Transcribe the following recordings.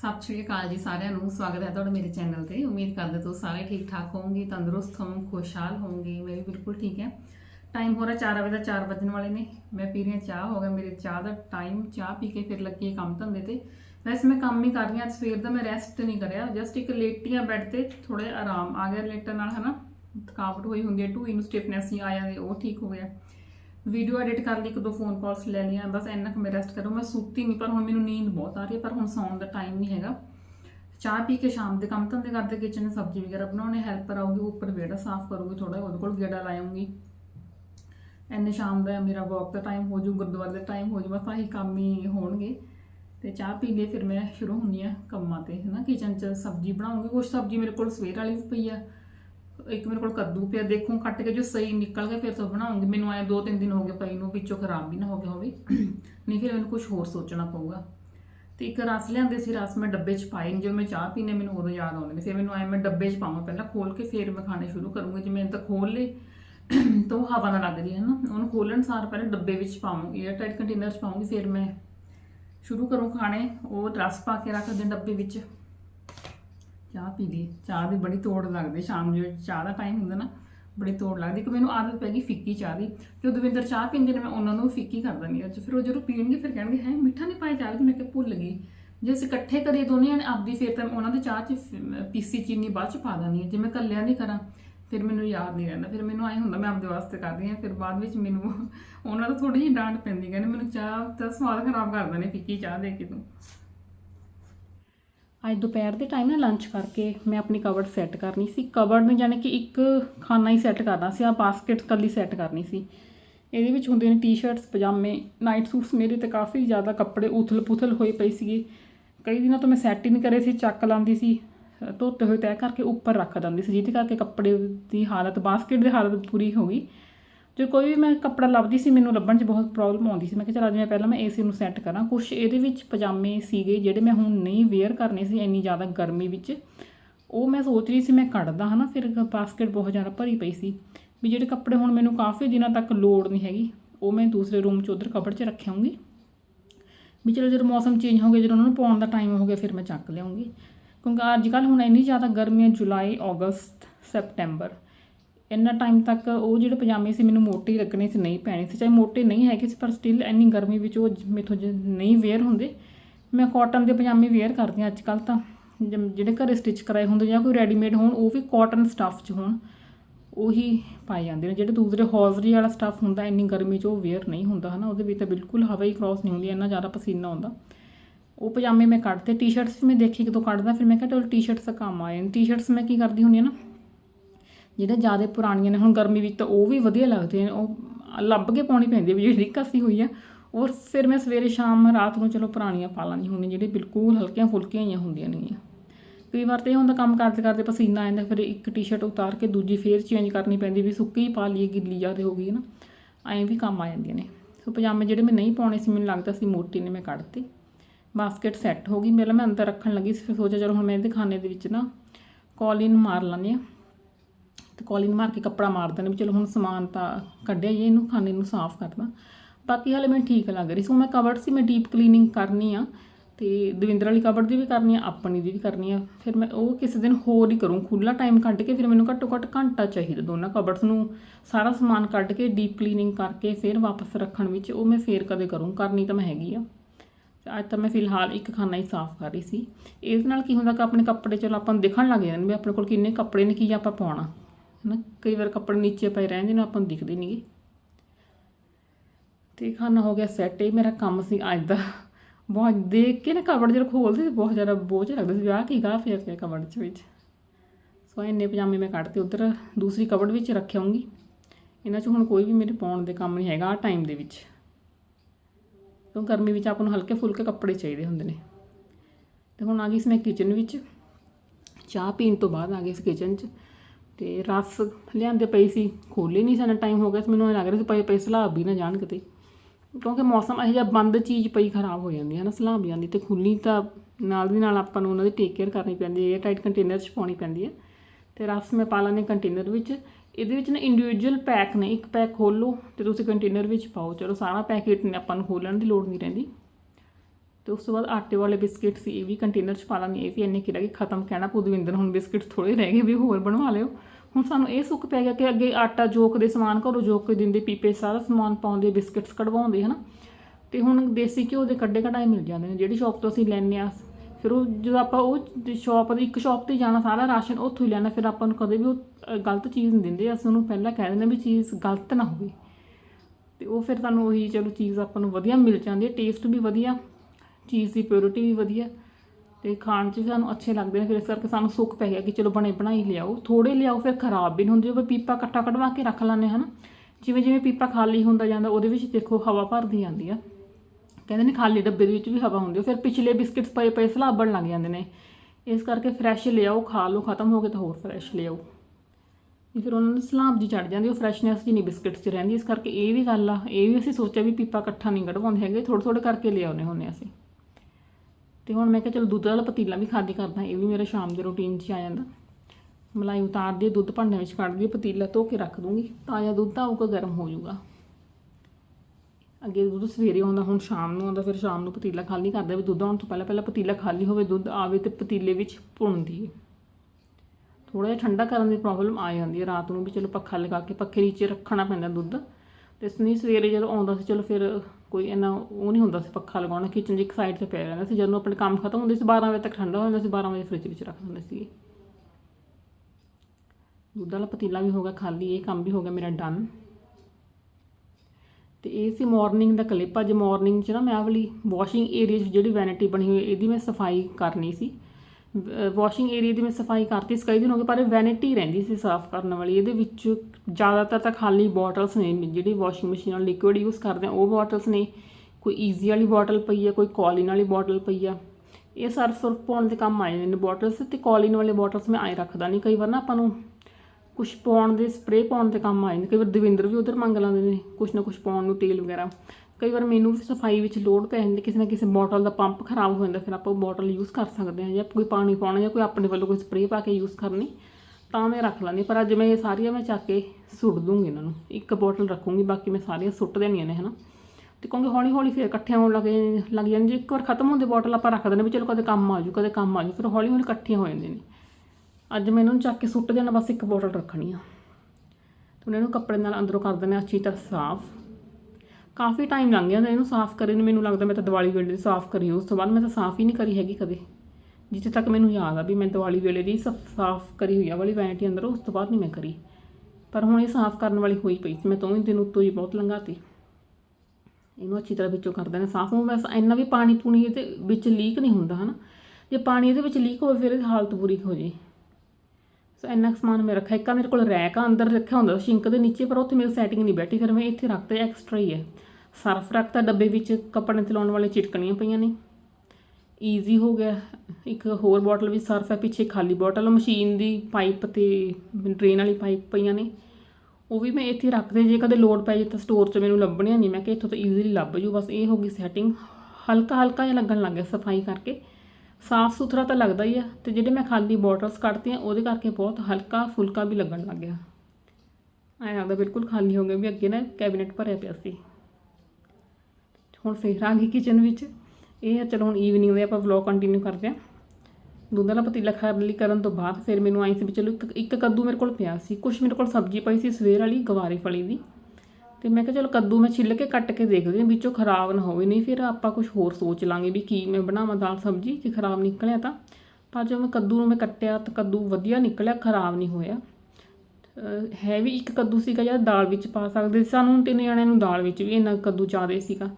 ਸਤਿ ਸ਼੍ਰੀ ਅਕਾਲ ਜੀ ਸਾਰਿਆਂ ਨੂੰ, ਸਵਾਗਤ ਹੈ ਤੁਹਾਡਾ ਮੇਰੇ ਚੈਨਲ ਤੇ। ਉਮੀਦ ਕਰਦੇ ਤੁਸੀਂ ਸਾਰੇ ਠੀਕ ਠਾਕ ਹੋਵੋਗੇ, ਤੰਦਰੁਸਤ ਹੋਵੋਗੇ, ਖੁਸ਼ਹਾਲ ਹੋਵੋਗੇ। ਮੈਂ ਵੀ ਬਿਲਕੁਲ ਠੀਕ ਹੈ। ਟਾਈਮ ਹੋ ਰਿਹਾ 4 ਵਜੇ ਦਾ 4 ਵੱਜਣ ਵਾਲੇ ਨੇ। ਮੈਂ ਪੀ ਰਹੀ ਹਾਂ ਚਾਹ, ਹੋ ਗਿਆ ਮੇਰੇ ਚਾਹ ਦਾ ਟਾਈਮ ਚਾਹ ਪੀ ਕੇ ਫਿਰ ਲੱਗੀ ਕੰਮ ਧੰਦੇ ਤੇ। ਵੈਸੇ ਮੈਂ ਕੰਮ ਹੀ ਕਰ ਰਹੀ ਹਾਂ ਸਵੇਰ ਦਾ ਮੈਂ ਰੈਸਟ ਨਹੀਂ ਕਰਿਆ। ਜਸਟ ਇੱਕ ਲੇਟੀਆਂ ਬੈੱਡ ਤੇ ਥੋੜਾ ਆਰਾਮ ਆ ਗਿਆ, ਲੇਟਣ ਨਾਲ ਹਨਾ, ਥਕਾਵਟ ਹੋਈ ਹੁੰਦੀ ਹੈ ਟੂਈ ਨੂੰ ਸਟਿਫਨੈਸ ਹੀ ਆ ਜਾਂਦੀ ਉਹ ਠੀਕ ਹੋ ਗਿਆ। ਵੀਡੀਓ ਐਡਿਟ ਕਰ ਲਈ, ਇੱਕ ਦੋ ਫੋਨ ਕਾਲਸ ਲੈ ਲਈਆਂ, ਬਸ ਇੰਨਾ ਕੁ ਮੈਂ ਰੈਸਟ ਕਰੂੰ। ਮੈਂ ਸੁੱਤੀ ਨਹੀਂ ਪਰ ਹੁਣ ਮੈਨੂੰ ਨੀਂਦ ਬਹੁਤ ਆ ਰਹੀ ਹੈ, ਪਰ ਹੁਣ ਸੌਣ ਦਾ ਟਾਈਮ ਨਹੀਂ ਹੈਗਾ। ਚਾਹ ਪੀ ਕੇ ਸ਼ਾਮ ਦੇ ਕੰਮ ਧੰਦੇ ਕਰਦੇ ਕਿਚਨ ਦੇ ਸਬਜ਼ੀ ਵਗੈਰਾ ਬਣਾਉਣੇ ਹੈਲਪਰ ਆਊਗੀ ਉੱਪਰ ਵਿਹੜਾ ਸਾਫ਼ ਕਰੂਗੀ ਥੋੜਾ ਉਹਦੇ ਕੋਲ ਗੇੜਾ ਲਾਉਂਗੀ ਐਨੇ ਸ਼ਾਮ ਦਾ ਮੇਰਾ ਵਾਕ ਦਾ ਟਾਈਮ ਹੋ ਜੂ ਗੁਰਦੁਆਰੇ ਦਾ ਟਾਈਮ ਹੋ ਜੂ ਬਸ ਆਹੀ ਕੰਮ ਹੀ ਹੋਣਗੇ। ਤੇ ਚਾਹ ਪੀ ਲਈ ਫਿਰ ਮੈਂ ਸ਼ੁਰੂ ਹੁੰਨੀ ਆ ਕੰਮਾਂ ਤੇ, ਹਨਾ? ਕਿਚਨ 'ਚ ਸਬਜ਼ੀ ਬਣਾਉਂਗੀ ਕੁਛ ਸਬਜ਼ੀ ਮੇਰੇ ਕੋਲ ਸਵੇਰ ਵਾਲੀ ਵੀ ਪਈ ਆ। ਇੱਕ ਮੇਰੇ ਕੋਲ ਕੱਦੂ ਪਿਆ, ਦੇਖੂੰ ਕੱਟ ਕੇ ਜੋ ਸਹੀ ਨਿਕਲ ਗਿਆ, ਫਿਰ ਤਾਂ ਬਣਾਉਂਗੀ। ਮੈਨੂੰ ਆਏ ਦੋ ਤਿੰਨ ਦਿਨ ਹੋ ਗਏ ਪਈ ਨੂੰ ਵਿੱਚੋਂ ਖਰਾਬ ਵੀ ਨਾ ਹੋ ਗਿਆ ਹੋਵੇ। ਨਹੀਂ, ਫਿਰ ਮੈਨੂੰ ਕੁਝ ਹੋਰ ਸੋਚਣਾ ਪਊਗਾ। ਤੇ ਇੱਕ ਰਸ ਲਿਆਂਦੇ ਸੀ, ਰਸ ਮੈਂ ਡੱਬੇ 'ਚ ਪਾਏ ਜਦੋਂ ਮੈਂ ਚਾਹ ਪੀਨੇ ਮੈਨੂੰ ਉਦੋਂ ਯਾਦ ਆਉਂਦੇ ਨੇ। ਫਿਰ ਮੈਨੂੰ ਆਏ ਮੈਂ ਡੱਬੇ 'ਚ ਪਾਵਾਂ ਪਹਿਲਾਂ ਖੋਲ ਕੇ, ਫਿਰ ਮੈਂ ਖਾਣੇ ਸ਼ੁਰੂ ਕਰੂੰਗੀ। ਜਿਵੇਂ ਤਾਂ ਖੋਲ ਲੇ ਤਾਂ ਉਹ ਹਵਾ ਨਾ ਲੱਗ ਰਹੀ ਹੈ ਨਾ। ਉਹਨੂੰ ਖੋਲਣ ਸਾਰ ਪਹਿਲਾਂ ਡੱਬੇ ਵਿੱਚ ਪਾਵਾਂਗੀ 에ਅਰ ਟਾਈਟ ਕੰਟੇਨਰ 'ਚ ਪਾਵਾਂਗੀ, ਫਿਰ ਮੈਂ ਸ਼ੁਰੂ ਕਰੂੰ ਖਾਣੇ। ਉਹ ਰਸ ਪਾ ਕੇ ਰੱਖ ਦੇ ਡੱਬੇ ਵਿੱਚ। ਚਾਹ ਪੀ ਲਈ ਚਾਹ ਦੀ ਬੜੀ ਤੋੜ ਲੱਗਦੀ ਸ਼ਾਮ ਨੂੰ ਚਾਹ ਦਾ ਟਾਈਮ ਹੁੰਦਾ ਨਾ, ਬੜੀ ਤੋੜ ਲੱਗਦੀ। ਕਿ ਮੈਨੂੰ ਆਦਤ ਪੈ ਗਈ ਫਿੱਕੀ ਚਾਹ ਦੀ। ਜੋ ਦਵਿੰਦਰ ਚਾਹ ਪੀਂਦੇ ਨੇ, ਮੈਂ ਉਹਨਾਂ ਨੂੰ ਫਿੱਕੀ ਕਰ ਦਿੰਦੀ ਹਾਂ। ਤੇ ਫਿਰ ਉਹ ਜਦੋਂ ਪੀਣਗੇ, ਫਿਰ ਕਹਿਣਗੇ, ਹੈ, ਮਿੱਠਾ ਨਹੀਂ ਪਾਇਆ ਚਾਹ ਵਿੱਚ? ਮੈਂ ਕਿ ਭੁੱਲ ਗਈ। ਜੇ ਅਸੀਂ ਇਕੱਠੇ ਕਰੀਏ ਦੋਨੇ ਜਣੇ ਆਪਦੀ ਫਿਰ ਤਾਂ ਉਹਨਾਂ ਦੇ ਚਾਹ 'ਚ ਪੀਸੀ ਚੀਨੀ ਬਾਅਦ 'ਚ ਪਾ ਦਿੰਦੀ ਹਾਂ। ਜੇ ਮੈਂ ਇਕੱਲਿਆਂ ਨਹੀਂ ਕਰਾਂ, ਫਿਰ ਮੈਨੂੰ ਯਾਦ ਨਹੀਂ ਰਹਿੰਦਾ। ਫਿਰ ਮੈਨੂੰ ਐ ਹੁੰਦਾ, ਮੈਂ ਆਪਦੇ ਵਾਸਤੇ ਕਰਦੀ ਹਾਂ। ਫਿਰ ਬਾਅਦ ਵਿੱਚ ਮੈਨੂੰ ਉਹਨਾਂ ਦਾ ਥੋੜੀ ਜਿਹੀ ਡਾਂਟ ਪੈਂਦੀ, ਕਹਿੰਦੇ ਮੈਨੂੰ ਚਾਹ ਦਾ ਸਵਾਦ ਖਰਾਬ ਕਰ ਦਿੰਦੇ ਫਿੱਕੀ ਚਾਹ ਦੇ ਕੇ ਤੂੰ। ਅੱਜ ਦੁਪਹਿਰ ਦੇ ਟਾਈਮ ਨਾ ਲੰਚ ਕਰਕੇ ਮੈਂ ਆਪਣੀ ਕਬਰਡ ਸੈੱਟ ਕਰਨੀ ਸੀ। ਕਬਰਡ ਨੂੰ ਜਾਣੀ ਕਿ ਇੱਕ ਖਾਨਾ ਹੀ ਸੈੱਟ ਕਰਨਾ ਸੀ ਆ ਬਾਸਕਟ ਕੱਲੀ ਸੈੱਟ ਕਰਨੀ ਸੀ। ਇਹਦੇ ਵਿੱਚ ਹੁੰਦੇ ਨੇ ਟੀ-ਸ਼ਰਟਸ ਪਜਾਮੇ ਨਾਈਟ ਸੂਟਸ ਮੇਰੇ ਤੇ ਕਾਫੀ ਜ਼ਿਆਦਾ ਕੱਪੜੇ ਉਥਲ-ਪੁਥਲ ਹੋਏ ਪਏ ਸੀਗੇ। ਕਈ ਦਿਨਾਂ ਤੋਂ ਮੈਂ ਸੈੱਟ ਹੀ ਨਹੀਂ ਕਰੇ ਸੀ, ਚੱਕ ਲਾਂਦੀ ਸੀ, ਧੋਤੇ ਹੋਏ ਤੈਅ ਕਰਕੇ ਉੱਪਰ ਰੱਖ ਦਿੰਦੀ ਸੀ, ਜਿਹਦੇ ਕਰਕੇ ਕੱਪੜੇ ਦੀ ਹਾਲਤ ਬਾਸਕਟ ਦੀ ਹਾਲਤ ਪੂਰੀ ਹੋ ਗਈ। ਜੇ ਕੋਈ ਵੀ ਮੈਂ ਕੱਪੜਾ ਲੱਭਦੀ ਸੀ, ਮੈਨੂੰ ਲੱਭਣ 'ਚ ਬਹੁਤ ਪ੍ਰੋਬਲਮ ਆਉਂਦੀ ਸੀ। ਮੈਂ ਕਿਹਾ ਚਲ ਅੱਜ ਮੈਂ ਪਹਿਲਾਂ ਮੈਂ ਏਸੀ ਨੂੰ ਸੈੱਟ ਕਰਾਂ। ਕੁਝ ਇਹਦੇ ਵਿੱਚ ਪਜਾਮੇ ਸੀਗੇ ਜਿਹੜੇ ਮੈਂ ਹੁਣ ਨਹੀਂ ਵੇਅਰ ਕਰਨੇ ਸੀ ਇੰਨੀ ਜ਼ਿਆਦਾ ਗਰਮੀ ਵਿੱਚ। ਉਹ ਮੈਂ ਸੋਚ ਰਹੀ ਸੀ ਮੈਂ ਕੱਢਦਾ ਹਨਾ, ਫਿਰ ਬਾਸਕਟ ਬਹੁਤ ਜ਼ਿਆਦਾ ਭਰੀ ਪਈ ਸੀ। ਵੀ ਜਿਹੜੇ ਕੱਪੜੇ ਹੁਣ ਮੈਨੂੰ ਕਾਫੀ ਦਿਨਾਂ ਤੱਕ ਲੋੜ ਨਹੀਂ ਹੈਗੀ, ਉਹ ਮੈਂ ਦੂਸਰੇ ਰੂਮ 'ਚ ਉਧਰ ਕਬੜ 'ਚ ਰੱਖਿਆਉਂਗੀ ਵੀ ਚਲੋ ਜਦੋਂ ਮੌਸਮ ਚੇਂਜ ਹੋ ਗਿਆ, ਜਦੋਂ ਉਹਨਾਂ ਨੂੰ ਪਾਉਣ ਦਾ ਟਾਈਮ ਹੋ ਗਿਆ, ਫਿਰ ਮੈਂ ਚੱਕ ਲਿਆਉਂਗੀ। ਕਿਉਂਕਿ ਅੱਜ ਕੱਲ੍ਹ ਹੁਣ ਇੰਨੀ ਜ਼ਿਆਦਾ ਗਰਮੀ ਹੈ, ਜੁਲਾਈ, ਅਗਸਤ, ਸੈਪਟੈਂਬਰ। ਇੰਨਾ ਟਾਈਮ ਤੱਕ ਉਹ ਜਿਹੜੇ ਪਜਾਮੇ ਸੀ, ਮੈਨੂੰ ਮੋਟੇ ਲੱਗਣੇ ਸੀ, ਨਹੀਂ ਪੈਣੇ ਸੀ। ਚਾਹੇ ਮੋਟੇ ਨਹੀਂ ਹੈਗੇ ਸੀ, ਪਰ ਸਟਿਲ ਇੰਨੀ ਗਰਮੀ ਵਿੱਚ ਉਹ ਜ- ਮੇਥੋਂ ਜੇ, ਨਹੀਂ ਵੇਅਰ ਹੁੰਦੇ। ਮੈਂ ਕਾਟਨ ਦੇ ਪਜਾਮੇ ਵੇਅਰ ਕਰਦੀ ਹਾਂ ਅੱਜ ਕੱਲ੍ਹ ਤਾਂ ਜਿਹੜੇ ਘਰੇ ਸਟਿਚ ਕਰਾਏ ਹੁੰਦੇ ਜਾਂ ਕੋਈ ਰੈਡੀਮੇਡ ਹੋਣ, ਉਹ ਵੀ ਕਾਟਨ ਸਟੱਫ 'ਚ ਹੋਣ। ਉਹੀ ਪਾਏ ਜਾਂਦੇ ਨੇ। ਜਿਹੜੇ ਦੂਸਰੇ ਹੌਜ਼ਰੀ ਵਾਲਾ ਸਟੱਫ ਹੁੰਦਾ, ਇੰਨੀ ਗਰਮੀ 'ਚ ਉਹ ਵੇਅਰ ਨਹੀਂ ਹੁੰਦਾ, ਹਨਾ। ਉਹਦੇ ਵਿੱਚ ਤਾਂ ਬਿਲਕੁਲ ਹਵਾ ਹੀ ਕ੍ਰਾਸ ਨਹੀਂ ਹੁੰਦੀ, ਇੰਨਾ ਜ਼ਿਆਦਾ ਪਸੀਨਾ ਆਉਂਦਾ। ਉਹ ਪਜਾਮੇ ਮੈਂ ਕੱਢਦੇ ਟੀ-ਸ਼ਰਟਸ ਵੀ ਮੈਂ ਦੇਖੀ ਕਿਤੋਂ ਕੱਢਦਾ, ਫਿਰ ਮੈਂ ਕਿਹਾ ਚਲੋ ਟੀ-ਸ਼ਰਟਸ ਦਾ ਕੰਮ ਆਏ ਟੀ-ਸ਼ਰਟਸ ਮੈਂ ਕੀ ਕਰਦੀ ਹੁੰਦੀ ਹਾਂ ਨਾ ਜਿਹੜੇ ਜ਼ਿਆਦਾ ਪੁਰਾਣੀਆਂ ਨੇ, ਹੁਣ ਗਰਮੀ ਵਿੱਚ ਤਾਂ ਉਹ ਵੀ ਵਧੀਆ ਲੱਗਦੇ ਨੇ, ਉਹ ਲੱਭ ਕੇ ਪਾਉਣੀ ਪੈਂਦੀ ਹੈ ਵੀ ਜਿਹੜੀ ਕੱਸੀ ਹੋਈ ਆ। ਔਰ ਫਿਰ ਮੈਂ ਸਵੇਰੇ ਸ਼ਾਮ, ਰਾਤ ਨੂੰ ਚਲੋ ਪੁਰਾਣੀਆਂ ਪਾ ਲੈਂਦੀ ਹੁੰਦੀ ਜਿਹੜੇ ਬਿਲਕੁਲ ਹਲਕੀਆਂ ਫੁਲਕੀਆਂ ਹੀ ਹੁੰਦੀਆਂ ਨੇ ਕਈ ਵਾਰ ਤਾਂ ਇਹ ਹੁੰਦਾ ਕੰਮ ਕਰਦੇ ਕਰਦੇ ਪਸੀਨਾ ਆ ਜਾਂਦਾ, ਫਿਰ ਇੱਕ ਟੀ-ਸ਼ਰਟ ਉਤਾਰ ਕੇ ਦੂਜੀ ਫੇਰ ਚੇਂਜ ਕਰਨੀ ਪੈਂਦੀ ਵੀ ਸੁੱਕੀ ਹੀ ਪਾ ਲਈਏ, ਗਿੱਲੀ ਜ਼ਿਆਦਾ ਹੋ ਗਈ ਹੈ ਨਾ, ਐਂ ਵੀ ਕੰਮ ਆ ਜਾਂਦੀਆਂ ਨੇ। ਸੋ ਪਜਾਮੇ ਜਿਹੜੇ ਮੈਂ ਨਹੀਂ ਪਾਉਣੇ ਸੀ, ਮੈਨੂੰ ਲੱਗਦਾ ਸੀ ਮੋਟੀ ਨੇ ਮੈਂ ਕੱਢਤੇ। ਬਾਸਕਟ ਸੈੱਟ ਹੋ ਗਈ, ਪਹਿਲਾਂ ਮੈਂ ਅੰਦਰ ਰੱਖਣ ਲੱਗੀ ਸੀ, ਫਿਰ ਸੋਚਿਆ ਚਲੋ ਹੁਣ ਮੈਂ ਇਹਦੇ ਖਾਨੇ ਦੇ ਵਿੱਚ ਨਾ ਕੌਲੀਨ ਮਾਰ ਲੈਂਦੇ ਆ ਤੇ ਕੌਲੀਨ ਮਾਰ ਕੇ ਕੱਪੜਾ ਮਾਰ ਦਿੰਦੇ ਵੀ ਚਲੋ ਹੁਣ ਸਮਾਨ ਤਾਂ ਕੱਢਿਆ ਹੀ ਹੈ, ਇਹਨੂੰ ਖਾਨੇ ਨੂੰ ਸਾਫ਼ ਕਰਨਾ। ਬਾਕੀ ਹਾਲੇ ਮੈਨੂੰ ਠੀਕ ਲੱਗ ਰਹੀ ਸੋ। ਮੈਂ ਕਬਰਡ ਸੀ ਮੈਂ ਡੀਪ ਕਲੀਨਿੰਗ ਕਰਨੀ ਆ ਤੇ ਦਵਿੰਦਰ ਵਾਲੀ ਕਬਰਡ ਦੀ ਵੀ ਕਰਨੀ ਆ ਆਪਣੀ ਦੀ ਵੀ ਕਰਨੀ ਆ। ਫਿਰ ਮੈਂ ਉਹ ਕਿਸੇ ਦਿਨ ਹੋਰ ਹੀ ਕਰੂੰ ਖੁੱਲਾ ਟਾਈਮ ਕੱਢ ਕੇ ਫਿਰ ਮੈਨੂੰ ਘੱਟੋ ਘੱਟ ਘੰਟਾ ਚਾਹੀਦਾ ਦੋਨਾਂ ਕਬਰਡਸ ਨੂੰ। ਸਾਰਾ ਸਮਾਨ ਕੱਢ ਕੇ ਡੀਪ ਕਲੀਨਿੰਗ ਕਰਕੇ ਫਿਰ ਵਾਪਸ ਰੱਖਣ ਵਿੱਚ ਉਹ ਮੈਂ ਫੇਰ ਕਦੇ ਕਰੂੰ ਕਰਨੀ ਤਾਂ ਮੈਂ ਹੈਗੀ ਆ। ਅੱਜ ਤਾਂ ਮੈਂ ਫਿਲਹਾਲ ਇੱਕ ਖਾਨਾ ਹੀ ਸਾਫ਼ ਕਰ ਰਹੀ ਸੀ। ਇਸ ਨਾਲ ਕੀ ਹੁੰਦਾ ਕਿ ਆਪਣੇ ਕੱਪੜੇ ਚਲੋ ਆਪਾਂ ਨੂੰ ਦਿਖਣ ਲੱਗ ਜਾਂਦੇ ਨੇ ਵੀ ਆਪਣੇ ਕੋਲ ਕਿੰਨੇ ਕੱਪੜੇ ਨੇ ਕੀ ਆਪਾਂ ਪਾਉਣਾ। ਹਨਾ, ਕਈ ਵਾਰ ਕੱਪੜੇ ਨੀਚੇ ਪਏ ਰਹਿੰਦੇ ਨੇ ਆਪਾਂ ਨੂੰ ਦਿਖਦੇ ਨਹੀਂਗੇ ਤੇ ਖਾਣਾ ਹੋ ਗਿਆ ਸੈੱਟ ਇਹ ਮੇਰਾ ਕੰਮ ਸੀ ਅੱਜ ਦਾ। ਬਹੁਤ ਦੇਖ ਕੇ ਨਾ ਕਬੜ ਜਦੋਂ ਖੋਲਦੇ ਸੀ ਬਹੁਤ ਜ਼ਿਆਦਾ ਬੋਝ ਲੱਗਦਾ ਸੀ ਵਿਆਹ ਕੀ ਗਾ ਫਿਰ ਪਿਆ ਕਬੜ ਚ ਵਿੱਚ। ਸੋ ਇੰਨੇ ਪਜਾਮੇ ਮੈਂ ਕੱਢਤੇ, ਉਧਰ ਦੂਸਰੀ ਕਵਰ ਵਿੱਚ ਰੱਖਿਆਉਂਗੀ। ਇਹਨਾਂ 'ਚ ਹੁਣ ਕੋਈ ਵੀ ਮੇਰੇ ਪਾਉਣ ਦੇ ਕੰਮ ਨਹੀਂ ਹੈਗਾ ਆ ਟਾਈਮ ਦੇ ਵਿੱਚ। ਕਿਉਂ ਗਰਮੀ ਵਿੱਚ ਆਪਾਂ ਨੂੰ ਹਲਕੇ ਫੁਲਕੇ ਕੱਪੜੇ ਚਾਹੀਦੇ ਹੁੰਦੇ ਨੇ। ਤੇ ਹੁਣ ਆ ਗਈ ਇਸ ਮੈਂ ਕਿਚਨ ਵਿੱਚ। ਚਾਹ ਪੀਣ ਤੋਂ ਬਾਅਦ ਆ ਗਈ ਇਸ ਕਿਚਨ 'ਚ। ਤੇ ਰਸ ਲਿਆਂਦੇ ਪਈ ਸੀ। ਖੋਲੇ ਨਹੀਂ ਸਾਡਾ ਟਾਈਮ ਹੋ ਗਿਆ ਸੀ ਮੈਨੂੰ ਐਂ ਲੱਗ ਰਿਹਾ ਸੀ ਪਏ ਪਏ ਸਲਾਬ ਵੀ ਨਾ ਜਾਣ ਕਿਤੇ। ਕਿਉਂਕਿ ਮੌਸਮ ਇਹੋ ਜਿਹਾ ਬੰਦ ਚੀਜ਼ ਪਈ ਖਰਾਬ ਹੋ ਜਾਂਦੀ ਹੈ ਨਾ, ਸਲਾਬ ਜਾਂਦੀ ਤੇ ਖੁੱਲੀ ਤਾਂ ਨਾਲ ਦੀ ਨਾਲ ਆਪਾਂ ਨੂੰ ਉਹਨਾਂ ਦੀ ਟੇਕ ਕੇਅਰ ਕਰਨੀ ਪੈਂਦੀ ਹੈ ਟਾਈਟ ਕੰਟੇਨਰ 'ਚ ਪਾਉਣੀ ਪੈਂਦੀ ਹੈ ਤੇ ਰਸ ਮੈਂ ਪਾ ਲੈਣੇ ਕੰਟੇਨਰ ਵਿੱਚ। ਇਹਦੇ ਵਿੱਚ ਨਾ ਇੰਡੀਵਿਜੂਅਲ ਪੈਕ ਨੇ, ਇੱਕ ਪੈਕ ਖੋਲੋ ਤੇ ਤੁਸੀਂ ਕੰਟੇਨਰ ਵਿੱਚ ਪਾਓ। ਚਲੋ ਸਾਰਾ ਪੈਕੇਟ ਨੇ ਆਪਾਂ ਨੂੰ ਖੋਲਣ ਦੀ ਲੋੜ ਨਹੀਂ ਰਹਿੰਦੀ। ਤੇ ਉਸ ਤੋਂ ਬਾਅਦ ਆਟੇ ਵਾਲੇ ਬਿਸਕਿਟ ਸੀ, ਇਹ ਵੀ ਕੰਟੇਨਰ 'ਚ ਪਾ ਲਾਂਗੇ ਇਹ ਵੀ ਇੰਨੇ ਕਿ ਰਹਿ ਖਤਮ ਕਹਿਣਾ ਪੁਦਵਿੰਦਰ ਹੁਣ ਬਿਸਕਿਟ ਥੋੜੇ ਰਹਿ ਗਏ ਵੀ ਹੋਰ ਬਣਵਾ ਲਿਓ। ਹੁਣ ਸਾਨੂੰ ਇਹ ਸੁੱਕ ਪੈ ਗਿਆ ਕਿ ਅੱਗੇ ਆਟਾ ਜੋਕ ਦੇ ਸਮਾਨ ਘਰੋਂ ਜੋਕ ਕੇ ਦਿੰਦੇ, ਪੀਪੇ ਸਾਰਾ ਸਮਾਨ ਪਾਉਂਦੇ, ਬਿਸਕਿਟਸ ਕਢਵਾਉਂਦੇ, ਹਨਾ? ਤੇ ਹੁਣ ਦੇਸੀ ਘਿਓ ਦੇ ਕੱਡੇ ਕਢਾਏ ਮਿਲ ਜਾਂਦੇ ਨੇ। ਜਿਹੜੀ ਸ਼ਾਪ ਤੋਂ ਅਸੀਂ ਲੈਂਦੇ ਆ ਫਿਰ ਉਹ ਜਦੋਂ ਆਪਾਂ ਉਹ ਸ਼ਾਪ ਦੀ ਇੱਕ ਸ਼ਾਪ ਤੇ ਜਾਣਾ ਸਾਰਾ ਰਾਸ਼ਨ ਉੱਥੋਂ ਹੀ ਲੈਣਾ, ਫਿਰ ਆਪਾਂ ਨੂੰ ਕਦੇ ਵੀ ਉਹ ਗਲਤ ਚੀਜ਼ ਨਹੀਂ ਦਿੰਦੇ। ਅਸੀਂ ਉਹਨੂੰ ਪਹਿਲਾਂ ਕਹਿ ਦਿੰਦੇ ਵੀ ਚੀਜ਼ ਗਲਤ ਨਾ ਹੋਵੇ। ਤੇ ਉਹ ਫਿਰ ਤੁਹਾਨੂੰ ਉਹੀ ਚਲੋ ਚੀਜ਼ ਆਪਾਂ ਨੂੰ ਵਧੀਆ ਮਿਲ ਜਾਂਦੀ ਹੈ ਟੇਸਟ ਵੀ ਵਧੀਆ, ਚੀਜ਼ ਦੀ ਪਿਓਰਿਟੀ ਵੀ ਵਧੀਆ। ਤੇ ਖਾਣ 'ਚ ਵੀ ਸਾਨੂੰ ਅੱਛੇ ਲੱਗਦੇ ਨੇ, ਫਿਰ ਇਸ ਕਰਕੇ ਸਾਨੂੰ ਸੁੱਖ ਪੈ ਗਿਆ ਕਿ ਚਲੋ ਬਣੇ ਬਣਾਈ ਲਿਆਓ। ਥੋੜੇ ਲਿਆਓ, ਫਿਰ ਖਰਾਬ ਵੀ ਨਹੀਂ ਹੁੰਦੇ ਉਹ ਪੀਪਾ ਇਕੱਠਾ ਕਢਵਾ ਕੇ ਰੱਖ ਲੈਂਦੇ ਹਨ ਜਿਵੇਂ ਜਿਵੇਂ ਪੀਪਾ ਖਾਲੀ ਹੁੰਦਾ ਜਾਂਦਾ, ਉਹਦੇ ਵਿੱਚ ਦੇਖੋ ਹਵਾ ਭਰਦੀ ਜਾਂਦੀ ਆ। ਕਹਿੰਦੇ ਨੇ ਖਾਲੀ ਡੱਬੇ ਦੇ ਵਿੱਚ ਵੀ ਹਵਾ ਹੁੰਦੀ ਆ, ਫਿਰ ਪਿਛਲੇ ਬਿਸਕਿਟਸ ਪਏ ਪਏ ਸਲਾਬਣ ਲੱਗ ਜਾਂਦੇ ਨੇ। ਇਸ ਕਰਕੇ ਫਰੈਸ਼ ਲਿਆਓ, ਖਾ ਲਓ, ਖਤਮ ਹੋ ਗਏ ਤਾਂ ਹੋਰ ਫਰੈਸ਼ ਲਿਆਓ। ਨਹੀਂ ਫਿਰ ਉਹਨਾਂ ਨੂੰ ਸਲਾਬ ਜੀ ਚੜ ਜਾਂਦੀ ਉਹ ਫਰੈਸ਼ਨੈਸ ਜੀ ਨਹੀਂ ਬਿਸਕਿਟਸ 'ਚ ਰਹਿੰਦੀ ਇਸ ਕਰਕੇ ਇਹ ਵੀ ਗੱਲ ਆ, ਇਹ ਵੀ ਅਸੀਂ ਸੋਚਿਆ ਵੀ ਪੀਪਾ ਇਕੱਠਾ ਨਹੀਂ ਕਢਵਾਉਂਦੇ ਹੈਗੇ ਥੋੜ੍ਹੇ ਥੋੜ੍ਹੇ ਕਰਕੇ ਲਿਆਉਨੇ ਹੁੰਦੇ ਅਸੀਂ। ਤੇ ਹੁਣ ਮੈਂ ਕਿਹਾ ਚਲੋ ਦੁੱਧ ਵਾਲਾ ਪਤੀਲਾ ਵੀ ਖਾਲੀ ਕਰਦਾ ਇਹ ਵੀ ਮੇਰਾ ਸ਼ਾਮ ਦੇ ਰੂਟੀਨ 'ਚ ਆ ਜਾਂਦਾ। ਮਲਾਈ ਉਤਾਰਦੀ ਹੈ, ਦੁੱਧ ਭਾਂਡੇ ਵਿੱਚ ਕੱਢਦੀ ਹੈ, ਪਤੀਲਾ ਧੋ ਕੇ ਰੱਖ ਦੂੰਗੀ। ਤਾਜ਼ਾ ਦੁੱਧ ਆਊਗਾ ਗਰਮ ਹੋ ਜਾਊਗਾ। ਅੱਗੇ ਦੁੱਧ ਸਵੇਰੇ ਆਉਂਦਾ ਹੁਣ ਸ਼ਾਮ ਨੂੰ ਆਉਂਦਾ ਫਿਰ ਸ਼ਾਮ ਨੂੰ ਪਤੀਲਾ ਖਾਲੀ ਕਰਦਾ ਵੀ ਦੁੱਧ ਆਉਣ ਤੋਂ ਪਹਿਲਾਂ ਪਹਿਲਾਂ ਪਤੀਲਾ ਖਾਲੀ ਹੋਵੇ ਦੁੱਧ ਆਵੇ ਤੇ ਪਤੀਲੇ ਵਿੱਚ ਭੁੰਨਦੀ ਹੈ ਥੋੜਾ ਜਿਹਾ ਠੰਡਾ ਕਰਨ ਦੀ ਪ੍ਰੋਬਲਮ ਆ ਜਾਂਦੀ ਹੈ ਰਾਤ ਨੂੰ ਵੀ ਚਲੋ ਪੱਖਾ ਲਗਾ ਕੇ ਪੱਖੇ ਨੀਚੇ ਰੱਖਣਾ ਪੈਂਦਾ ਦੁੱਧ। ਤੇ ਸਨੀ ਸਵੇਰੇ ਜਦੋਂ ਆਉਂਦਾ ਸੀ ਚਲੋ ਫਿਰ ਕੋਈ ਇੰਨਾ ਉਹ ਨਹੀਂ ਹੁੰਦਾ ਸੀ ਪੱਖਾ ਲਗਾਉਣਾ ਕਿਚਨ 'ਚ ਇੱਕ ਸਾਈਡ ਤੇ ਪਿਆ ਰਹਿੰਦਾ ਸੀ, ਜਦੋਂ ਆਪਣੇ ਕੰਮ ਖਤਮ ਹੁੰਦੇ ਸੀ 12 ਵਜੇ ਤੱਕ ਠੰਡਾ ਹੋ ਜਾਂਦਾ ਸੀ 12 ਵਜੇ ਫ੍ਰਿਜ ਵਿੱਚ ਰੱਖ ਦਿੰਦੇ ਸੀ। ਦੁੱਧ ਵਾਲਾ ਪਤੀਲਾ ਵੀ ਹੋ ਗਿਆ ਖਾਲੀ, ਇਹ ਕੰਮ ਵੀ ਹੋ ਗਿਆ ਮੇਰਾ ਡਨ ਤੇ ਇਹ ਸੀ ਮਾਰਨਿੰਗ ਦਾ ਕਲਿੱਪ ਅੱਜ ਮਾਰਨਿੰਗ 'ਚ ਨਾ ਮੈਂ ਆਹ ਵਾਲੀ ਵਾਸ਼ਿੰਗ ਏਰੀਆ 'ਚ ਜਿਹੜੀ ਵੈਨਿਟੀ ਬਣੀ ਹੋਈ ਇਹਦੀ ਮੈਂ ਸਫ਼ਾਈ ਕਰਨੀ ਸੀ। ਵਾਸ਼ਿੰਗ ਏਰੀਆ ਦੀ ਮੈਂ ਸਫ਼ਾਈ ਕਰਤੀ ਸੀ ਕਈ ਦਿਨ ਹੋ ਗਏ, ਪਰ ਇਹ ਵੈਨਿਟੀ ਰਹਿੰਦੀ ਸੀ ਸਾਫ਼ ਕਰਨ ਵਾਲੀ। ਇਹਦੇ ਵਿੱਚ ਜ਼ਿਆਦਾਤਰ ਤਾਂ ਖਾਲੀ ਬੋਟਲਸ ਨੇ, ਜਿਹੜੀ ਵਾਸ਼ਿੰਗ ਮਸ਼ੀਨ ਨਾਲ ਲਿਕੁਇਡ ਯੂਜ਼ ਕਰਦੇ ਆ, ਉਹ ਬੋਟਲਸ ਨੇ। ਕੋਈ ਈਜ਼ੀ ਵਾਲੀ ਬੋਟਲ ਪਈ ਆ, ਕੋਈ ਕੌਲਿਨ ਵਾਲੀ ਬੋਟਲ ਪਈ ਆ। ਇਹ ਸਰਫ ਸੁਰਫ ਪਾਉਣ ਦੇ ਕੰਮ ਆ ਜਾਂਦੇ ਨੇ ਬੋਟਲਸ ਤੇ ਕੌਲਿਨ ਵਾਲੇ ਬੋਟਲਸ ਮੈਂ ਆਏ ਰੱਖਦਾ ਨਹੀਂ ਕਈ ਵਾਰ ਨਾ ਆਪਾਂ ਨੂੰ ਕੁਛ ਪਾਉਣ ਦੇ ਸਪਰੇਅ ਪਾਉਣ ਦੇ ਕੰਮ ਆ ਜਾਂਦੇ ਕਈ ਵਾਰ ਦਵਿੰਦਰ ਵੀ ਉਧਰ ਮੰਗ ਲੈਂਦੇ ਨੇ, ਕੁਛ ਨਾ ਕੁਛ ਪਾਉਣ ਨੂੰ ਤੇਲ ਵਗੈਰਾ। ਕਈ ਵਾਰ ਮੈਨੂੰ ਵੀ ਸਫ਼ਾਈ ਵਿੱਚ ਲੋੜ ਪੈ ਜਾਂਦੀ ਕਿਸੇ ਨਾ ਕਿਸੇ ਬੋਟਲ ਦਾ ਪੰਪ ਖਰਾਬ ਹੋ ਜਾਂਦਾ, ਫਿਰ ਆਪਾਂ ਉਹ ਬੋਟਲ ਯੂਜ਼ ਕਰ ਸਕਦੇ ਹਾਂ ਜਾਂ ਕੋਈ ਪਾਣੀ ਪਾਉਣਾ ਜਾਂ ਕੋਈ ਆਪਣੇ ਵੱਲੋਂ ਕੋਈ ਸਪਰੇਅ ਪਾ ਕੇ ਯੂਜ਼ ਕਰਨੀ, ਤਾਂ ਮੈਂ ਰੱਖ ਲੈਂਦੀ ਪਰ ਅੱਜ ਮੈਂ ਇਹ ਸਾਰੀਆਂ ਮੈਂ ਚੱਕ ਕੇ ਸੁੱਟ ਦੂੰਗੀ ਇਹਨਾਂ ਨੂੰ। ਇੱਕ ਬੋਟਲ ਰੱਖੂੰਗੀ, ਬਾਕੀ ਮੈਂ ਸਾਰੀਆਂ ਸੁੱਟ ਦੇਣੀਆਂ ਨੇ, ਹਨਾ। ਤੇ ਕਹੂੰਗੀ ਹੌਲੀ ਹੌਲੀ ਫਿਰ ਇਕੱਠੀਆਂ ਹੋਣ ਲੱਗ ਲੱਗ ਜਾਂਦੀਆਂ ਜੇ ਇੱਕ ਵਾਰ ਖਤਮ ਹੁੰਦੇ ਬੋਟਲ ਆਪਾਂ ਰੱਖ ਦਿੰਦੇ ਵੀ ਚਲੋ ਕਦੇ ਕੰਮ ਆ ਜੂ ਕਦੇ ਕੰਮ ਆ ਜੂ ਫਿਰ ਹੌਲੀ ਹੌਲੀ ਇਕੱਠੀਆਂ ਹੋ ਜਾਂਦੀਆਂ ਨੇ। ਅੱਜ ਮੈਂ ਇਹਨਾਂ ਨੂੰ ਚੱਕ ਕੇ ਸੁੱਟ ਦੇਣਾ, ਬਸ ਇੱਕ ਬੋਟਲ ਰੱਖਣੀ ਆ। ਤੇ ਉਹਨਾਂ ਨੂੰ ਕੱਪੜੇ ਨਾਲ ਅੰਦਰੋਂ ਕਰ ਦਿੰਦੇ ਅੱਛੀ ਤਰ੍ਹਾਂ ਸਾਫ਼। ਕਾਫੀ ਟਾਈਮ ਲੰਘ ਗਿਆ ਇਹਨੂੰ ਸਾਫ਼ ਕਰਨ ਨੂੰ ਮੈਨੂੰ ਲੱਗਦਾ ਮੈਂ ਤਾਂ ਦੀਵਾਲੀ ਵੇਲੇ ਦੀ ਸਾਫ਼ ਕਰੀ, ਉਸ ਤੋਂ ਬਾਅਦ ਮੈਂ ਤਾਂ ਸਾਫ਼ ਹੀ ਨਹੀਂ ਕਰੀ ਹੈਗੀ ਕਦੇ। ਜਿੱਥੇ ਤੱਕ ਮੈਨੂੰ ਯਾਦ ਆ ਵੀ ਮੈਂ ਦੀਵਾਲੀ ਵੇਲੇ ਦੀ ਸਫ- ਸਾਫ਼ ਕਰੀ ਹੋਈ ਆ ਵਾਲੀ ਵੈਨਿਟੀ ਅੰਦਰ, ਉਸ ਤੋਂ ਬਾਅਦ ਨਹੀਂ ਮੈਂ ਕਰੀ। ਪਰ ਹੁਣ ਇਹ ਸਾਫ਼ ਕਰਨ ਵਾਲੀ ਹੋਈ ਪਈ ਸੀ, ਮੈਂ ਤੋਂ ਹੀ ਦਿਨ ਉੱਤੋਂ ਹੀ ਬਹੁਤ ਲੰਘਾਤੀ। ਇਹਨੂੰ ਅੱਛੀ ਤਰ੍ਹਾਂ ਵਿੱਚੋਂ ਕਰ ਦੇਣਾ ਸਾਫ਼ ਨੂੰ ਬਸ ਇੰਨਾ ਵੀ ਪਾਣੀ ਪੂਣੀ ਇਹਦੇ ਵਿੱਚ ਲੀਕ ਨਹੀਂ ਹੁੰਦਾ, ਹਨਾ। ਜੇ ਪਾਣੀ ਇਹਦੇ ਵਿੱਚ ਲੀਕ ਹੋਵੇ, ਫਿਰ ਇਹਦੀ ਹਾਲਤ ਬੁਰੀ ਹੋ ਜੇ। ਸੋ ਇੰਨਾ ਕੁ ਸਮਾਨ ਮੈਂ ਰੱਖਿਆ। ਇੱਕ ਮੇਰੇ ਕੋਲ ਰੈਕ ਆ, ਅੰਦਰ ਰੱਖਿਆ ਹੁੰਦਾ ਸ਼ਿੰਕ ਦੇ ਨੀਚੇ, ਪਰ ਉੱਥੇ ਮੇਰੀ ਸੈਟਿੰਗ ਨਹੀਂ ਬੈਠੀ, ਫਿਰ ਮੈਂ ਇੱਥੇ ਰੱਖਤਾ ਐਕਸਟਰਾ ਹੀ ਹੈ ਸਰਫ ਰੱਖਤਾ ਡੱਬੇ ਵਿੱਚ ਕੱਪੜੇ ਤੇ ਲਾਉਣ ਵਾਲੇ ਚਿਟਕਣੀਆਂ ਪਈਆਂ ਨੇ। ਈਜ਼ੀ ਹੋ ਗਿਆ। ਇੱਕ ਹੋਰ ਬੋਟਲ ਵੀ ਸਰਫ ਹੈ ਪਿੱਛੇ ਖਾਲੀ ਬੋਟਲ ਮਸ਼ੀਨ ਦੀ ਪਾਈਪ ਤੇ ਡਰੇਨ ਵਾਲੀ ਪਾਈਪ ਪਈਆਂ ਨੇ। ਉਹ ਵੀ ਮੈਂ ਇੱਥੇ ਰੱਖਦੇ ਜੇ ਕਦੇ ਲੋਡ ਪੈ ਜੇ ਤਾਂ ਸਟੋਰ 'ਚ ਮੈਨੂੰ ਲੱਭਣੀਆਂ ਨਹੀਂ। ਮੈਂ ਕਿ ਇੱਥੋਂ ਤਾਂ ਈਜ਼ੀਲੀ ਲੱਭ ਜੂ, ਬਸ ਇਹ ਹੋ ਗਈ ਸੈਟਿੰਗ ਹਲਕਾ ਹਲਕਾ ਜਿਹਾ ਲੱਗਣ ਲੱਗ ਗਿਆ ਸਫ਼ਾਈ ਕਰਕੇ। ਸਾਫ਼ ਸੁਥਰਾ ਤਾਂ ਲੱਗਦਾ ਹੀ ਆ ਤੇ ਜਿਹੜੇ ਮੈਂ ਖਾਲੀ ਬੋਟਲਸ ਕੱਢਤੀਆਂ, ਉਹਦੇ ਕਰਕੇ ਬਹੁਤ ਹਲਕਾ ਫੁਲਕਾ ਵੀ ਲੱਗਣ ਲੱਗ ਗਿਆ। ਐਂ ਲੱਗਦਾ ਬਿਲਕੁਲ ਖਾਲੀ ਹੋ ਗਏ ਵੀ ਅੱਗੇ ਨਾ ਕੈਬਨਿਟ ਭਰਿਆ ਪਿਆ ਸੀ। ਹੁਣ ਫੇਰ ਆ ਗਈ ਕਿਚਨ ਵਿੱਚ। ਇਹ ਆ, ਚਲੋ ਹੁਣ ਈਵਨਿੰਗ ਦੇ ਆਪਾਂ ਵਲੌਗ ਕੰਟੀਨਿਊ ਕਰਦੇ ਆ ਦੁੱਧ ਵਾਲਾ ਪਤੀਲਾ ਖਾਲੀ ਕਰਨ ਤੋਂ ਬਾਅਦ ਫਿਰ ਮੈਨੂੰ ਆਈ ਸੀ ਵੀ ਚਲੋ ਇੱਕ ਇੱਕ ਕੱਦੂ ਮੇਰੇ ਕੋਲ ਪਿਆ ਸੀ, ਕੁਛ ਮੇਰੇ ਕੋਲ ਸਬਜ਼ੀ ਪਈ ਸੀ, ਸਵੇਰ ਵਾਲੀ ਗਵਾਰੇ ਫਲੀ ਦੀ। ਤੇ ਮੈਂ ਕਿਹਾ ਚਲੋ ਕੱਦੂ ਮੈਂ ਛਿੱਲ ਕੇ ਕੱਟ ਕੇ ਦੇਖਦੀ ਹਾਂ, ਵਿੱਚੋਂ ਖਰਾਬ ਨਾ ਹੋਵੇ, ਨਹੀਂ ਫਿਰ ਆਪਾਂ ਕੁਝ ਹੋਰ ਸੋਚ ਲਾਂਗੇ ਵੀ ਕੀ ਮੈਂ ਬਣਾਵਾਂ ਦਾਲ ਸਬਜ਼ੀ, ਜੇ ਖਰਾਬ ਨਿਕਲਿਆ ਤਾਂ। ਪਰ ਜਦੋਂ ਮੈਂ ਕੱਦੂ ਨੂੰ ਮੈਂ ਕੱਟਿਆ ਤਾਂ ਕੱਦੂ ਵਧੀਆ ਨਿਕਲਿਆ, ਖਰਾਬ ਨਹੀਂ ਹੋਇਆ। ਹੈ ਵੀ ਇੱਕ ਕੱਦੂ ਸੀਗਾ ਜਿਹੜਾ ਦਾਲ ਵਿੱਚ ਪਾ ਸਕਦੇ ਸਾਨੂੰ ਤਿੰਨ ਜਣਿਆਂ ਨੂੰ ਦਾਲ ਵਿੱਚ ਵੀ ਇੰਨਾ ਕੱਦੂ ਜ਼ਿਆਦਾ ਸੀਗਾ।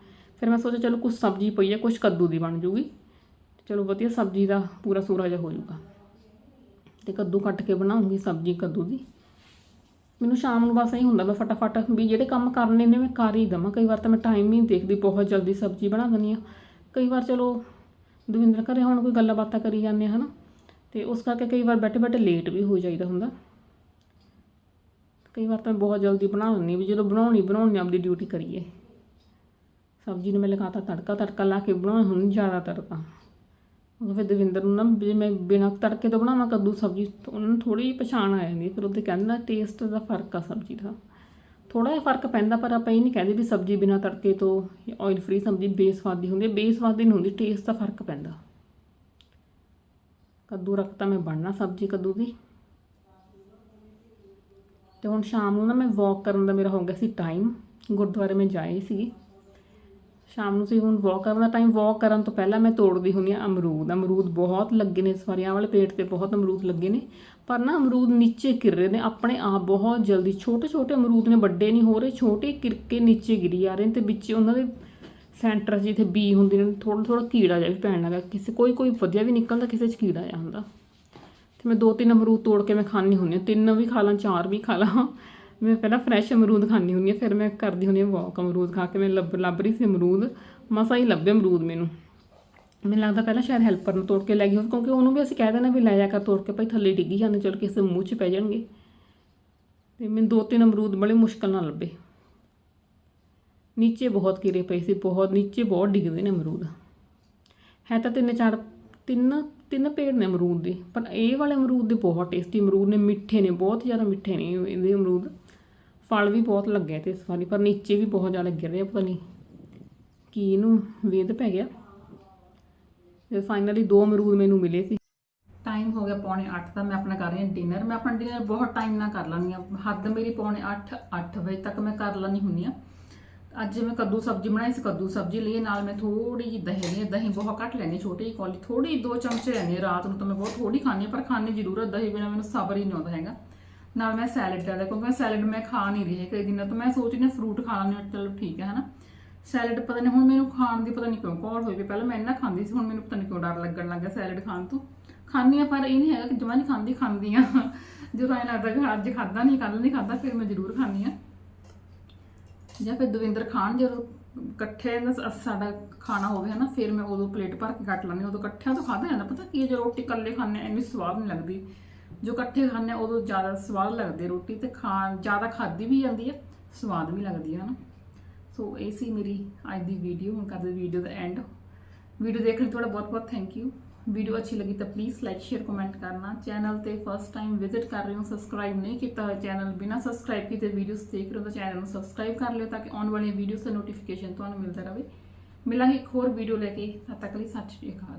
ਫਿਰ ਮੈਂ ਸੋਚਿਆ ਚਲੋ ਕੁਝ ਸਬਜ਼ੀ ਪਈ ਹੈ ਕੁਝ ਕੱਦੂ ਦੀ ਬਣ ਜੂਗੀ। ਚਲੋ ਵਧੀਆ ਸਬਜ਼ੀ ਦਾ ਪੂਰਾ ਸੂਰਾ ਜਿਹਾ ਹੋ ਜਾਊਗਾ ਤੇ ਕੱਦੂ ਕੱਟ ਕੇ ਬਣਾਉਂਗੀ ਸਬਜ਼ੀ ਕੱਦੂ ਦੀ। ਮੈਨੂੰ ਸ਼ਾਮ ਨੂੰ ਬਸ ਇਹੀ ਹੁੰਦਾ ਵਾ ਫਟਾਫਟ ਵੀ ਜਿਹੜੇ ਕੰਮ ਕਰਨੇ ਨੇ ਮੈਂ ਕਰ ਹੀ ਦਵਾਂ। ਕਈ ਵਾਰ ਤਾਂ ਮੈਂ ਟਾਈਮ ਹੀ ਨਹੀਂ ਦੇਖਦੀ, ਬਹੁਤ ਜਲਦੀ ਸਬਜ਼ੀ ਬਣਾ ਦਿੰਦੀ ਆ ਕਈ ਵਾਰ ਚਲੋ ਦਵਿੰਦਰ ਘਰੇ ਹੁਣ ਕੋਈ ਗੱਲਾਂ ਬਾਤਾਂ ਕਰੀ ਜਾਂਦੇ ਆ, ਹਨਾ? ਤੇ ਉਸ ਕਰਕੇ ਕਈ ਵਾਰ ਬੈਠੇ ਬੈਠੇ ਲੇਟ ਵੀ ਹੋ ਜਾਈਦਾ ਹੁੰਦਾ। ਕਈ ਵਾਰ ਤਾਂ ਬਹੁਤ ਜਲਦੀ ਬਣਾ ਦਿੰਦੀ ਵੀ ਜਦੋਂ ਬਣਾਉਣੀ ਬਣਾਉਣੀ ਆਪਦੀ ਡਿਊਟੀ ਕਰੀਏ। ਸਬਜ਼ੀ ਨੂੰ ਮੈਂ ਲਗਾਤਾ ਤੜਕਾ ਤੜਕਾ ਲਾ ਕੇ ਬਣਾਉਣੀ, ਹੁਣ ਜ਼ਿਆਦਾਤਰ ਤਾਂ ਉਹ ਫਿਰ ਦਵਿੰਦਰ ਨੂੰ ਨਾ ਜੇ ਮੈਂ ਬਿਨਾਂ ਤੜਕੇ ਤੋਂ ਬਣਾਵਾਂ ਕੱਦੂ ਸਬਜ਼ੀ, ਤਾਂ ਉਹਨਾਂ ਨੂੰ ਥੋੜੀ ਜਿਹੀ ਪਛਾਣ ਆ ਜਾਂਦੀ ਹੈ ਫਿਰ ਉਹਦੇ ਕਹਿੰਦੇ ਨਾ ਟੇਸਟ ਦਾ ਫ਼ਰਕ ਆ ਸਬਜ਼ੀ ਦਾ। ਥੋੜਾ ਜਿਹਾ ਫ਼ਰਕ ਪੈਂਦਾ, ਪਰ ਆਪਾਂ ਇਹ ਨਹੀਂ ਕਹਿੰਦੇ ਵੀ ਸਬਜ਼ੀ ਬਿਨਾਂ ਤੜਕੇ ਤੋਂ ਆਇਲ ਫ੍ਰੀ ਸਬਜ਼ੀ ਬੇਸਵਾਦੀ ਹੁੰਦੀ ਹੈ ਬੇਸਵਾਦੀ ਨਹੀਂ ਹੁੰਦੀ ਟੇਸਟ ਦਾ ਫ਼ਰਕ ਪੈਂਦਾ। ਕੱਦੂ ਰੱਖਤਾ ਮੈਂ ਬਣਨਾ ਸਬਜ਼ੀ ਕੱਦੂ ਦੀ। ਤੇ ਹੁਣ ਸ਼ਾਮ ਨੂੰ ਨਾ ਮੈਂ ਵਾਕ ਕਰਨ ਦਾ ਮੇਰਾ ਹੋ ਗਿਆ ਸੀ ਟਾਈਮ ਗੁਰਦੁਆਰੇ ਮੈਂ ਜਾਈ ਸੀ ਸ਼ਾਮ ਨੂੰ ਸੀ ਹੁਣ ਵਾਕ ਕਰਨ ਦਾ ਟਾਈਮ ਵਾਕ ਕਰਨ ਤੋਂ ਪਹਿਲਾਂ ਮੈਂ ਤੋੜਦੀ ਹੁੰਦੀ ਆ ਅਮਰੂਦ। ਅਮਰੂਦ ਬਹੁਤ ਲੱਗੇ ਨੇ ਇਸ ਵਾਰੀ, ਆਹ ਵਾਲੇ ਪੇਟ ਤੇ ਬਹੁਤ ਅਮਰੂਦ ਲੱਗੇ ਨੇ। ਪਰ ਨਾ ਅਮਰੂਦ ਨੀਚੇ ਗਿਰ ਰਹੇ ਨੇ, ਆਪਣੇ ਆਪ ਬਹੁਤ ਜਲਦੀ। ਛੋਟੇ ਛੋਟੇ ਅਮਰੂਦ ਨੇ, ਵੱਡੇ ਨਹੀਂ ਹੋ ਰਹੇ, ਛੋਟੇ ਗਿਰ ਕੇ ਨੀਚੇ ਗਿਰੀ ਆ ਰਹੇ ਨੇ ਤੇ ਵਿੱਚ ਉਹਨਾਂ ਦੇ ਸੈਂਟਰ ਜਿੱਥੇ ਬੀ ਹੁੰਦੇ ਨੇ ਥੋੜਾ ਥੋੜਾ ਕੀੜਾ ਜਿਹਾ ਵੀ ਪੈਣ ਲੱਗਾ। ਕਿਸੇ, ਕੋਈ ਕੋਈ ਵਧੀਆ ਵੀ ਨਿਕਲਦਾ, ਕਿਸੇ 'ਚ ਕੀੜਾ ਜਿਹਾ ਹੁੰਦਾ। ਤੇ ਮੈਂ ਦੋ ਤਿੰਨ ਅਮਰੂਦ ਤੋੜ ਕੇ ਮੈਂ ਖਾਣੀ ਹੁੰਦੀ ਹਾਂ। ਤਿੰਨ ਵੀ ਖਾ ਲਾਂ, ਚਾਰ ਵੀ ਖਾ ਲਾਂ। ਮੈਂ ਪਹਿਲਾਂ ਫਰੈਸ਼ ਅਮਰੂਦ ਖਾਣੀ ਹੁੰਦੀ ਹਾਂ, ਫਿਰ ਮੈਂ ਕਰਦੀ ਹੁੰਦੀ ਹਾਂ ਵਾਕ ਅਮਰੂਦ ਖਾ ਕੇ, ਮੈਂ ਲੱਭ ਲੱਭ ਰਹੀ ਸੀ ਅਮਰੂਦ, ਮਸਾ ਹੀ ਲੱਭੇ ਅਮਰੂਦ ਮੈਨੂੰ। ਮੈਨੂੰ ਲੱਗਦਾ ਪਹਿਲਾਂ ਸ਼ਾਇਦ ਹੈਲਪਰ ਨੂੰ ਤੋੜ ਕੇ ਲੈ ਗਈ ਹੋਵੇ, ਕਿਉਂਕਿ ਉਹਨੂੰ ਵੀ ਅਸੀਂ ਕਹਿ ਦੇਣਾ ਵੀ ਲੈ ਜਾ ਕਰ ਤੋੜ ਕੇ, ਭਾਈ ਥੱਲੇ ਡਿੱਗੀ ਜਾਂਦੇ, ਚਲ ਕਿਸੇ ਦੇ ਮੂੰਹ 'ਚ ਪੈ ਜਾਣਗੇ। ਤੇ ਮੈਨੂੰ ਦੋ ਤਿੰਨ ਅਮਰੂਦ ਬੜੇ ਮੁਸ਼ਕਲ ਨਾਲ ਲੱਭੇ। ਨੀਚੇ ਬਹੁਤ ਗਿਰੇ ਪਏ ਸੀ, ਬਹੁਤ, ਨੀਚੇ ਬਹੁਤ ਡਿੱਗਦੇ ਨੇ ਅਮਰੂਦ। ਹੈ ਤਾਂ ਤਿੰਨ ਚਾਰ, ਤਿੰਨ ਤਿੰਨ ਪੇੜ ਨੇ ਅਮਰੂਦ ਦੇ, ਪਰ ਇਹ ਵਾਲੇ ਅਮਰੂਦ ਦੇ ਬਹੁਤ ਟੇਸਟੀ ਅਮਰੂਦ ਨੇ, ਮਿੱਠੇ ਨੇ, ਬਹੁਤ ਜ਼ਿਆਦਾ ਮਿੱਠੇ ਨੇ ਇਹਦੇ ਅਮਰੂਦ। ਫਲ ਵੀ ਬਹੁਤ ਲੱਗਿਆ ਤੇ ਇਸ ਵਾਰੀ, ਪਰ ਨੀਚੇ ਵੀ ਬਹੁਤ ਜ਼ਿਆਦਾ ਗਿਰ ਰਿਹਾ ਪਤਾ ਨਹੀਂ ਕੀ ਇਹਨੂੰ ਵੇਦ ਪੈ ਗਿਆ। ਤੇ ਫਾਈਨਲੀ ਦੋ ਅਮਰੂਦ ਮੈਨੂੰ ਮਿਲੇ ਸੀ। ਟਾਈਮ ਹੋ ਗਿਆ ਪੌਣੇ 8 ਦਾ, ਮੈਂ ਆਪਣਾ ਕਰ ਰਹੀ ਹਾਂ ਡਿਨਰ ਮੈਂ ਆਪਣਾ ਡਿਨਰ ਬਹੁਤ ਟਾਈਮ ਨਾਲ ਕਰ ਲੈਂਦੀ ਹਾਂ। ਹੱਦ ਮੇਰੀ ਪੌਣੇ 8 8 ਵਜੇ ਤੱਕ ਮੈਂ ਕਰ ਲੈਂਦੀ ਹੁੰਦੀ ਹਾਂ। ਅੱਜ ਮੈਂ ਕੱਦੂ ਸਬਜ਼ੀ ਬਣਾਈ ਸੀ, ਕੱਦੂ ਸਬਜ਼ੀ ਲਈ ਨਾਲ ਮੈਂ ਥੋੜੀ ਜਿਹੀ ਦਹੀਂ ਲਈ। ਦਹੀਂ ਬਹੁਤ ਘੱਟ ਲੈਣੀ ਛੋਟੀ ਜਿਹੀ ਕੌਲੀ। ਥੋੜੀ ਦੋ ਚਮਚੇ ਲੈਣੇ ਰਾਤ ਨੂੰ ਤਾਂ ਮੈਂ ਬਹੁਤ ਥੋੜੀ ਖਾਣੀ ਪਰ ਖਾਣੀ ਜ਼ਰੂਰ ਹੈ ਦਹੀਂ ਬਿਨਾ ਮੈਨੂੰ ਸਬਰ ਹੀ ਨਹੀਂ ਆਉਂਦਾ ਹੈਗਾ। ਨਾਲ ਮੈਂ ਸੈਲਡ ਲੈ ਕਿਉਂਕਿ ਸੈਲਡ ਮੈਂ ਖਾ ਨਹੀਂ ਰਹੀ ਕਈ ਦਿਨਾਂ ਤੋਂ। ਮੈਂ ਸੋਚ ਰਹੀ ਫਰੂਟ ਖਾ ਲੈਂਦੀ ਚਲੋ ਠੀਕ ਹੈ ਹਨਾ। ਸੈਲਡ ਪਤਾ ਨਹੀਂ ਹੁਣ ਮੈਨੂੰ ਖਾਣ ਦੀ ਪਤਾ ਨਹੀਂ ਕਿਉਂ ਘੋੜ ਹੋਈ ਪਈ। ਪਹਿਲਾਂ ਮੈਂ ਇੰਨਾ ਖਾਂਦੀ ਸੀ ਹੁਣ ਮੈਨੂੰ ਪਤਾ ਨਹੀਂ ਕਿਉਂ ਡਰ ਲੱਗਣ ਲੱਗਾ ਸੈਲਡ ਖਾਣ ਤੋਂ। ਖਾਂਦੀ ਆ ਪਰ ਇਹ ਨਹੀਂ ਹੈਗਾ ਕਿ ਜਮਾਂ ਨਹੀਂ ਖਾਂਦੀ ਖਾਂਦੀ ਆ ਜਦੋਂ ਐਂ ਲੱਗਦਾ ਕਿ ਅੱਜ ਖਾਦਾ ਨਹੀਂ ਕੱਲ ਨਹੀਂ ਖਾਦਾ ਫਿਰ ਮੈਂ ਜ਼ਰੂਰ ਖਾਂਦੀ ਆ ਜਾਂ ਫਿਰ ਦਵਿੰਦਰ ਖਾਣ ਜਦੋਂ ਇਕੱਠੇ ਨਾ ਸਾਡਾ ਖਾਣਾ ਹੋਵੇ ਹਨਾ ਫਿਰ ਮੈਂ ਉਦੋਂ ਪਲੇਟ ਭਰ ਕੇ ਕੱਟ ਲੈਂਦੀ ਹਾਂ। ਉਦੋਂ ਇਕੱਠਿਆਂ ਤੋਂ ਖਾਦਾ ਜਾਂਦਾ ਪਤਾ ਕੀ ਹੈ, ਜੇ ਰੋਟੀ ਇਕੱਲੇ ਖਾਂਦੇ ਹਾਂ, ਸਵਾਦ ਨਹੀਂ ਲੱਗਦੀ। ਜੋ ਇਕੱਠੇ ਖਾਂਦੇ ਹਾਂ, ਉਦੋਂ ਜ਼ਿਆਦਾ ਸਵਾਦ ਲੱਗਦੀ ਰੋਟੀ ਤੇ ਖਾਣ ਜ਼ਿਆਦਾ ਖਾਦੀ ਵੀ ਜਾਂਦੀ ਹੈ ਸਵਾਦ ਵੀ ਲੱਗਦੀ ਹੈ ਨਾ ਸੋ ਇਹ ਸੀ ਮੇਰੀ ਅੱਜ ਦੀ ਵੀਡੀਓ ਹੁਣ ਕਰਦੇ ਵੀਡੀਓ ਦਾ ਐਂਡ ਵੀਡੀਓ ਦੇਖਣ ਲਈ ਤੁਹਾਡਾ ਬਹੁਤ ਬਹੁਤ ਥੈਂਕ ਯੂ ਵੀਡੀਓ ਅੱਛੀ ਲੱਗੀ ਤਾਂ ਪਲੀਜ਼ ਲਾਈਕ ਸ਼ੇਅਰ ਕਮੈਂਟ ਕਰਨਾ। ਚੈਨਲ ਤੇ ਫਸਟ ਟਾਈਮ ਵਿਜ਼ਿਟ ਕਰ ਰਹੇ ਹੋ ਸਬਸਕ੍ਰਾਈਬ ਨਹੀਂ ਕੀਤਾ ਹੋਇਆ ਚੈਨਲ ਬਿਨਾ ਸਬਸਕ੍ਰਾਈਬ ਕੀਤੇ ਵੀਡੀਓਜ਼ ਦੇਖ ਰਹੇ ਹੋ ਤਾਂ ਚੈਨਲ ਨੂੰ ਸਬਸਕ੍ਰਾਈਬ ਕਰ ਲਿਓ ਤਾਂ ਕਿ ਆਉਣ ਵਾਲੀਆਂ ਵੀਡੀਓਜ਼ ਦਾ ਨੋਟੀਫਿਕੇਸ਼ਨ ਤੁਹਾਨੂੰ ਮਿਲਦਾ ਰਹੇ। ਮਿਲਾਂਗੇ ਇੱਕ ਹੋਰ ਵੀਡੀਓ ਲੈ ਕੇ। ਤਦ ਤੱਕ ਲਈ ਸਤਿ ਸ਼੍ਰੀ ਅਕਾਲ।